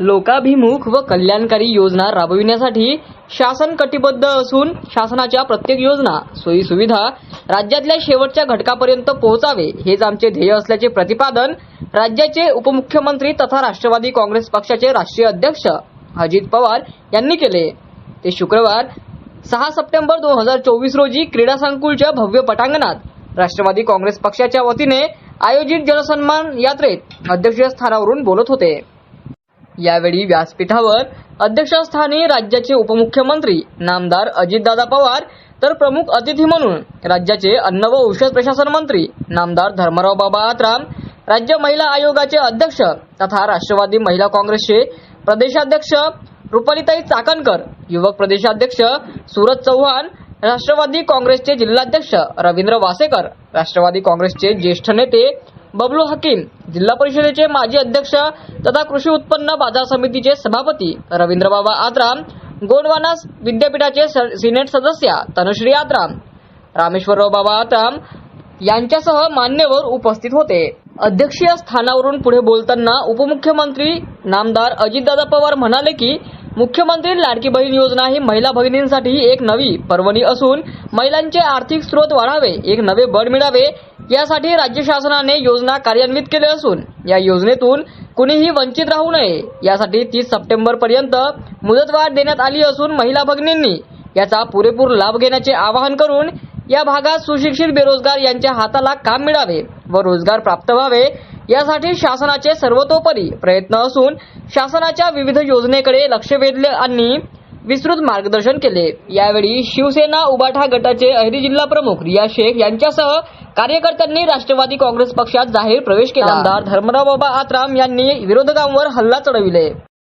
लोकाभिमुख व कल्याणकारी योजना राबविण्यासाठी शासन कटिबद्ध असून शासनाच्या प्रत्येक योजना सोयी सुविधा राज्यातल्या शेवटच्या घटकापर्यंत पोहोचावे हेच आमचे ध्येय असल्याचे प्रतिपादन राज्याचे उपमुख्यमंत्री तथा राष्ट्रवादी काँग्रेस पक्षाचे राष्ट्रीय अध्यक्ष अजित पवार यांनी केले. ते शुक्रवार सहा सप्टेंबर दोन हजार चोवीस रोजी क्रीडा संकुलच्या भव्य पटांगणात राष्ट्रवादी काँग्रेस पक्षाच्या वतीने आयोजित जनसन्मान यात्रेत अध्यक्षस्थानावरून बोलत होते. यावेळी व्यासपीठावर अध्यक्षस्थानी राज्याचे उपमुख्यमंत्री नामदार अजितदादा पवार तर प्रमुख अतिथी म्हणून राज्याचे अन्न व औषध प्रशासन मंत्री नामदार धर्मराव बाबा आत्राम राज्य महिला आयोगाचे अध्यक्ष तथा राष्ट्रवादी महिला काँग्रेसचे प्रदेशाध्यक्ष रुपालीताई चाकणकर युवक प्रदेशाध्यक्ष सूरज चव्हाण राष्ट्रवादी काँग्रेसचे जिल्हाध्यक्ष रवींद्र वासेकर राष्ट्रवादी काँग्रेसचे ज्येष्ठ नेते बबलू हकीम जिल्हा परिषदेचे माजी अध्यक्ष तथा कृषी उत्पन्न बाजार समितीचे सभापती रवींद्रबाबा आद्राम गोंडवाना विद्यापीठाचे सिनेट सदस्य तनुश्री आत्राम रामेश्वरराव बाबा आत्राम यांच्यासह मान्यवर उपस्थित होते. अध्यक्षीय स्थानावरून पुढे बोलताना उपमुख्यमंत्री नामदार अजितदादा पवार म्हणाले की मुख्यमंत्री लाडकी बहीण योजना ही महिला भगिनींसाठी एक नवी पर्वणी असून महिलांचे आर्थिक स्रोत वाढावे एक नवे बळ मिळावे यासाठी राज्य शासनाने योजना कार्यान्वित केले असून या योजनेतून कुणीही वंचित राहू नये यासाठी तीस सप्टेंबर पर्यंत मुदतवाढ देण्यात आली असून महिला भगिनींनी याचा पुरेपूर लाभ घेण्याचे आवाहन करून या भागात सुशिक्षित बेरोजगार यांच्या हाताला काम मिळावे. व रोजगार प्राप्त व्हावे यासाठी शासनाचे सर्वतोपरी प्रयत्न असून शासनाच्या विविध योजनेकडे लक्ष वेधले आणि विस्तृत मार्गदर्शन केले. यावेळी शिवसेना उबाठा गटाचे अहिरी जिल्हा प्रमुख रिया शेख यांच्यासह कार्यकर्त्यांनी राष्ट्रवादी काँग्रेस पक्षात जाहीर प्रवेश केला. आमदार धर्मराव बाबा आत्राम यांनी विरोधकांवर हल्ला चढविले.